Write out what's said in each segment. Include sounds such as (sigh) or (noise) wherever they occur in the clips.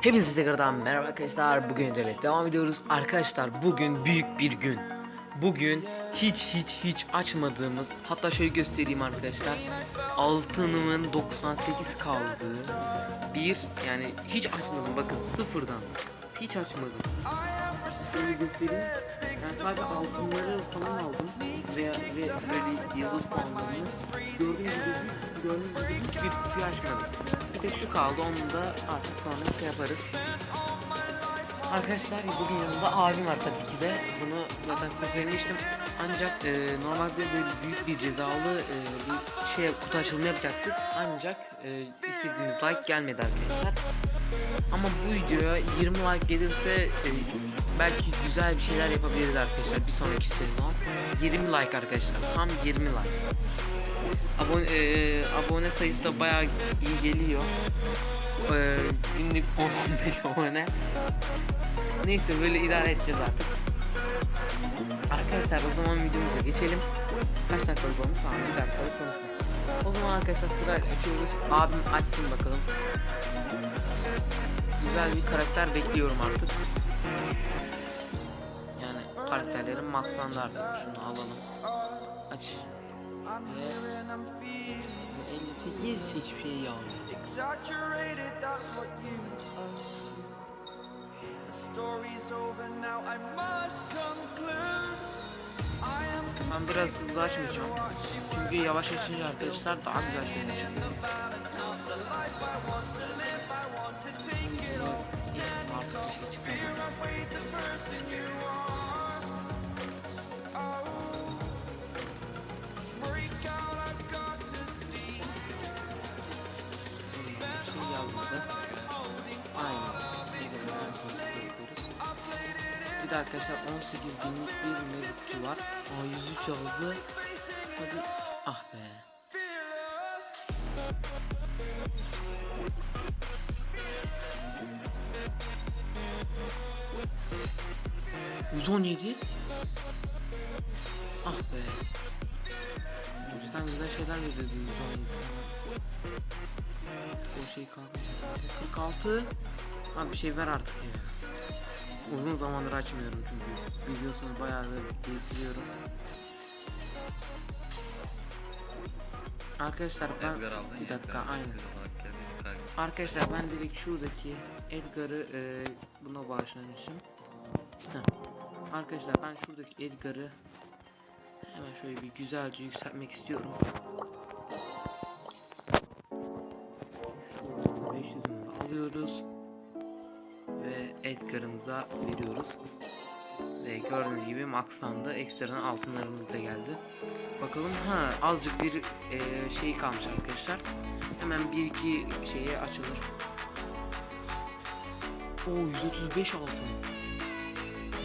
Hepinize tekrardan merhaba arkadaşlar. Bugün de devam ediyoruz. Arkadaşlar bugün büyük bir gün. Bugün hiç hiç hiç açmadığımız hatta şöyle göstereyim arkadaşlar. Altınımın 98 kaldığı bir yani hiç açmadım bakın sıfırdan. Hiç açmadım. Şöyle göstereyim. Yani sadece altınları falan aldım ve, ve böyle yıldız puanlarını gördüğünüz gibi gördüğünüz gibi hiçbir kutuyu açmadım. Bir tek şu kaldı onu da artık sonra şey yaparız. Arkadaşlar bugün yanımda abim var tabii ki de. Bunu zaten size söylemiştim. Ancak e, normalde böyle büyük bir cezalı e, bir şey kutu açılımı yapacaktık. Ancak e, istediğiniz like gelmedi arkadaşlar. Ama bu videoya 20 like gelirse e, belki güzel bir şeyler yapabiliriz arkadaşlar bir sonraki sezon. 20 like arkadaşlar. Tam 20 like. Abone, e, abone sayısı da bayağı iyi geliyor. E, günlük (laughs) 15 abone. Neyse böyle idare edeceğiz artık. Arkadaşlar o zaman videomuza geçelim. Kaç dakikalık olmuş? Tamam bir dakikalık konuşmak. O zaman arkadaşlar sıra açıyoruz. Abim açsın bakalım. Güzel bir karakter bekliyorum artık. Yani karakterlerim maxlandı artık. Şunu alalım. Aç. Ve 58 hiçbir şey am Ben biraz hızlı açmayacağım. Çünkü yavaş açınca arkadaşlar daha güzel şeyler çıkıyor. Bir de arkadaşlar 18 binlik bir mevzusu var. Aa 103 yazdı. Hadi. Ah be. ...117... Ah be... Cidden güzel şeyler yazıyordu 117... O şey kaldı... 46... Abi bir şey ver artık ya... Uzun zamandır açmıyorum çünkü biliyorsunuz bayağı da biriktiriyorum. Arkadaşlar ben Edgar aldın bir ya, dakika Edgar aynı. olarak. Arkadaşlar ben direkt şuradaki Edgar'ı e, buna bağışlamışım. Heh. Arkadaşlar ben şuradaki Edgar'ı hemen şöyle bir güzelce yükseltmek istiyorum. Şuradan 500'ünü alıyoruz ve Edgar'ımıza veriyoruz. Ve gördüğünüz gibi maxlandı. Ekstradan altınlarımız da geldi. Bakalım ha azıcık bir e, şey kalmış arkadaşlar. Hemen bir iki şeye açılır. Oo 135 altın.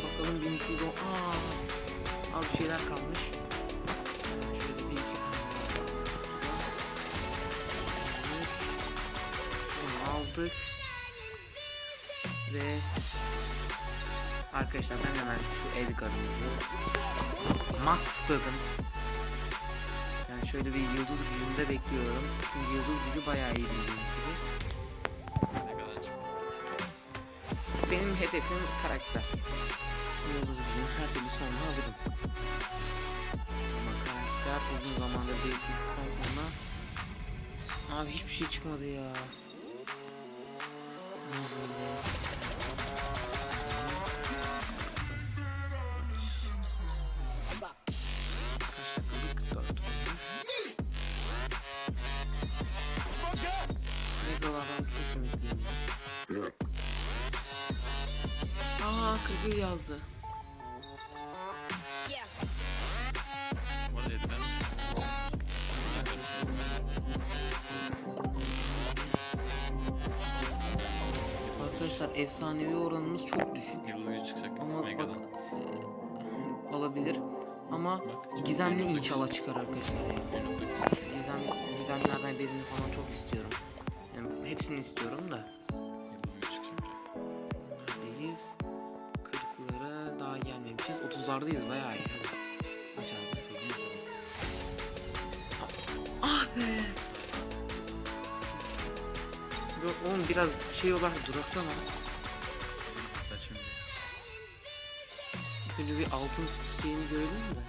Bakalım 1210. Aa, az bir şeyler kalmış. Şöyle bir iki tane. Üç. Bunu aldık. Ve Arkadaşlar ben hemen şu Edgar'ımızı maxladım. Yani şöyle bir yıldız gücünde bekliyorum. Çünkü yıldız gücü bayağı iyi bildiğiniz gibi. Benim hedefim karakter. Yıldız gücünün her türlü sonunu alırım. Ama karakter uzun zamandır bekledikten sonra Abi hiçbir şey çıkmadı ya. Nazile. 41 yazdı. Arkadaşlar efsanevi oranımız çok düşük. yıldız gücü çıkacak. Ama bak e, olabilir. Ama Bak, gizemli inşallah çıkar arkadaşlar. ya. 1.9 Şu gizem, gizemlerden birini falan çok istiyorum. Yani hepsini istiyorum da. 30'lardayız bayağı iyi. Ah be. Oğlum biraz şey olarak duraksana. Saçım önce bir altın şeyini görelim de.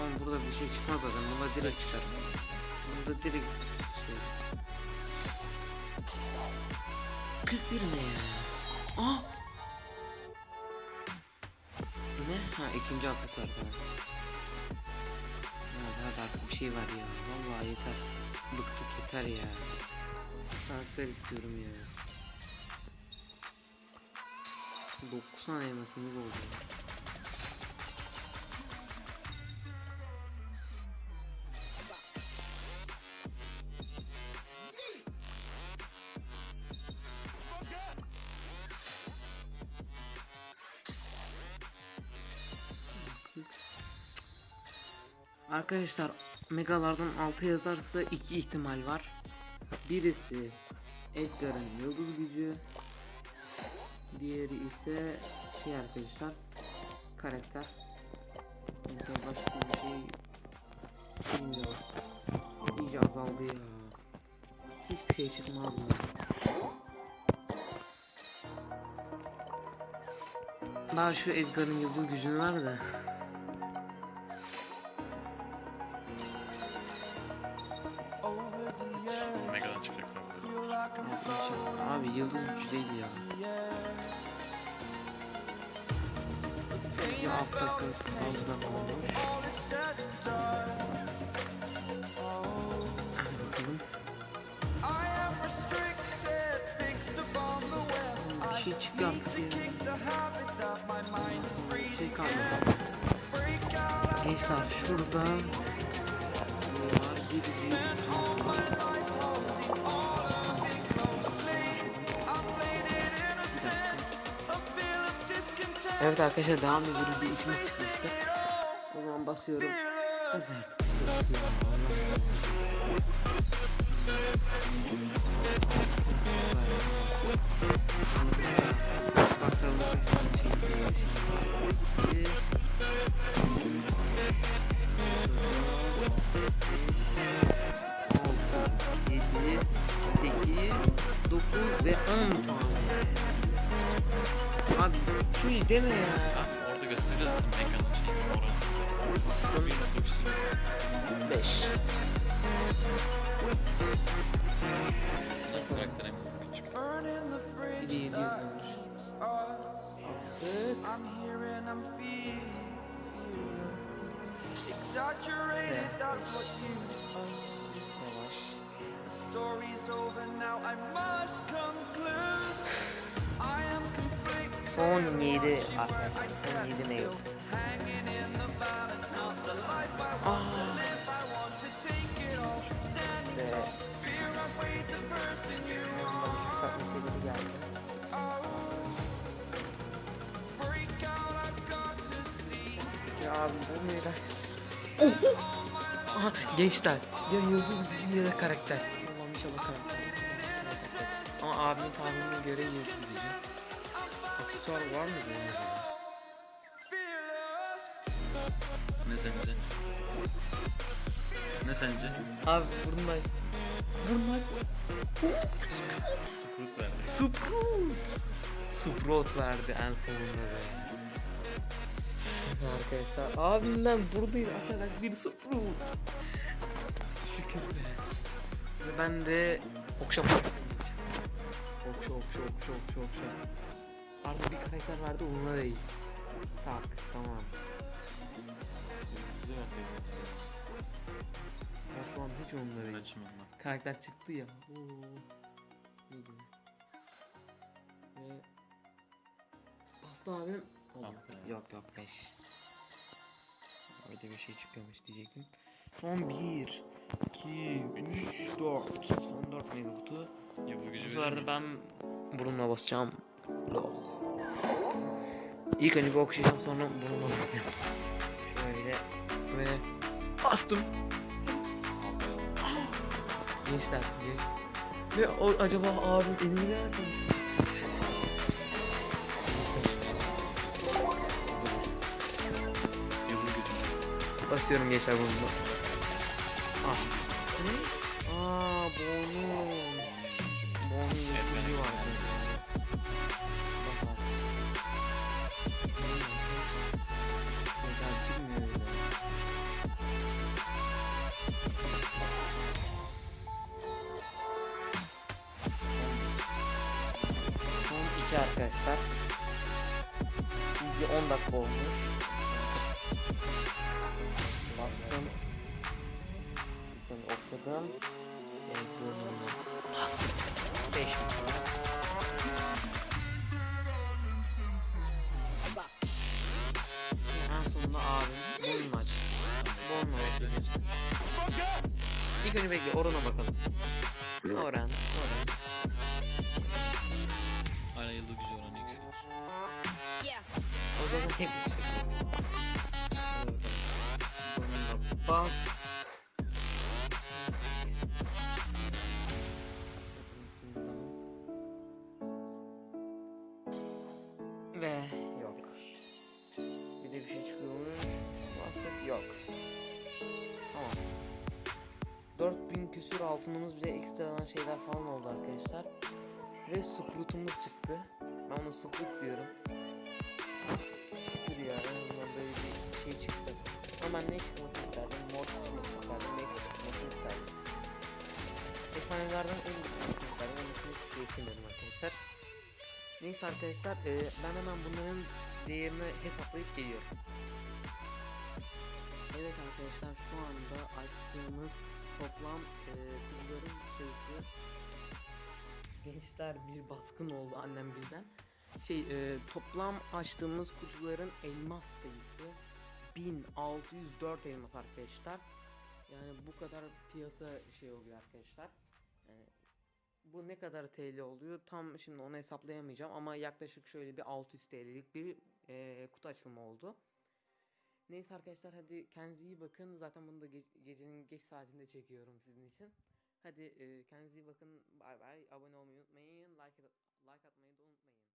Ama burada bir şey çıkmaz zaten. Bunda direkt çıkar. Bunda direkt şey. 41 ne ya? Aa! Ha ikinci atısı arkadaşlar. Ya hadi artık bir şey var ya. Vallahi yeter. Bıktık yeter ya. Karakter istiyorum ya. 9 tane elmasımız oldu. Arkadaşlar megalardan 6 yazarsa iki ihtimal var. Birisi Edgar'ın yıldız gücü. Diğeri ise şey arkadaşlar karakter. Mesela başka bir şey bilmiyorum. İyice azaldı ya. Hiçbir şey çıkmaz mı? Daha şu Edgar'ın yıldız gücünü var da. 6 dakika fazla olmuş. Bir şey çıkıyor şey kalmadı. Gençler şurada var. Evet arkadaşlar devam ediyoruz bir içime sıkıştı. O zaman basıyorum. Hadi artık bir şey çıkıyor. Deme ya. Ha, orada bir 5. Karakter çıkıyor. 7 7 Exaggerated, that's what you. The story's over now, I must conclude. Son 7 watching where arkadaşlar. Son stand 7 ne yok? Standing Ve kısaltma şeyleri geldi. Ya abi bu miras. Aha gençler. Ya yıldız ya da karakter. Allah'ım inşallah karakter. Ama abimin tahminine göre yıldız gücü. Aksesuar var mı bunun. Ne sence? Ne sence? Abi burnunu aç. Burnunu aç. Sprout verdi. Verdi en sonunda be. Arkadaşlar abimden buradayım açarak bir Sprout. Şükür be. Ve ben de okşam Okşa okşa okşa okşa okşa. Artık bir karakter verdi onunla değil. Tak tamam. Güzel. Ya şu an hiç onunla değil. Ondan. Karakter çıktı ya. Oo. Neydi? Ve Bastı abim. Olmadı. Yok yok 5. Öyle bir şey çıkıyormuş diyecektim. Son 1 2 3 4 Son 4 megakutu. Yıldız gücü Bu verir sefer de ben burunla basacağım. Loh. İlk önce bir sonra burunla basacağım. Şöyle ve bastım. Gençler ne? Ne o acaba abim elini ne yapıyor? Basıyorum gençler bunu. Ah. Arkadaşlar. İlgi 10 dakika olmuş. Bastım. İlk okşadım. Evet, burnumdan bastım. 5 En sonunda abim boyun maç. Bon maç. İlk önce bekle Orhan'a bakalım. Orhan, Orhan. Tek bakalım. Burnuna bas. Ve yok. Bir de bir şey çıkıyormuş. Bastık yok. Tamam. 4000 küsür altınımız bize ekstradan şeyler falan oldu arkadaşlar. Ve sukrutumuz çıktı. Ben ona sukrut diyorum. En azından böyle bir şey çıktı. Ama ben ne çıkmasını isterdim? Mor çıkmasını isterdim. Ne çıkmasını isterdim. Efsanelerden en iyi çıkmasını isterdim. Onun için hiçbir şey istemiyorum arkadaşlar. Neyse arkadaşlar e, ben hemen bunların değerini hesaplayıp geliyorum. Evet arkadaşlar şu anda açtığımız toplam e, sayısı Gençler bir baskın oldu annem birden. Şey e, toplam açtığımız kutuların elmas sayısı 1604 elmas arkadaşlar. Yani bu kadar piyasa şey oluyor arkadaşlar. Yani bu ne kadar TL oluyor tam şimdi onu hesaplayamayacağım ama yaklaşık şöyle bir 600 TL'lik bir e, kutu açılımı oldu. Neyse arkadaşlar hadi kendinize iyi bakın. Zaten bunu da ge- gecenin geç saatinde çekiyorum sizin için. Hadi e, kendinize iyi bakın. Bay bay. Abone olmayı unutmayın. Like, like atmayı da unutmayın.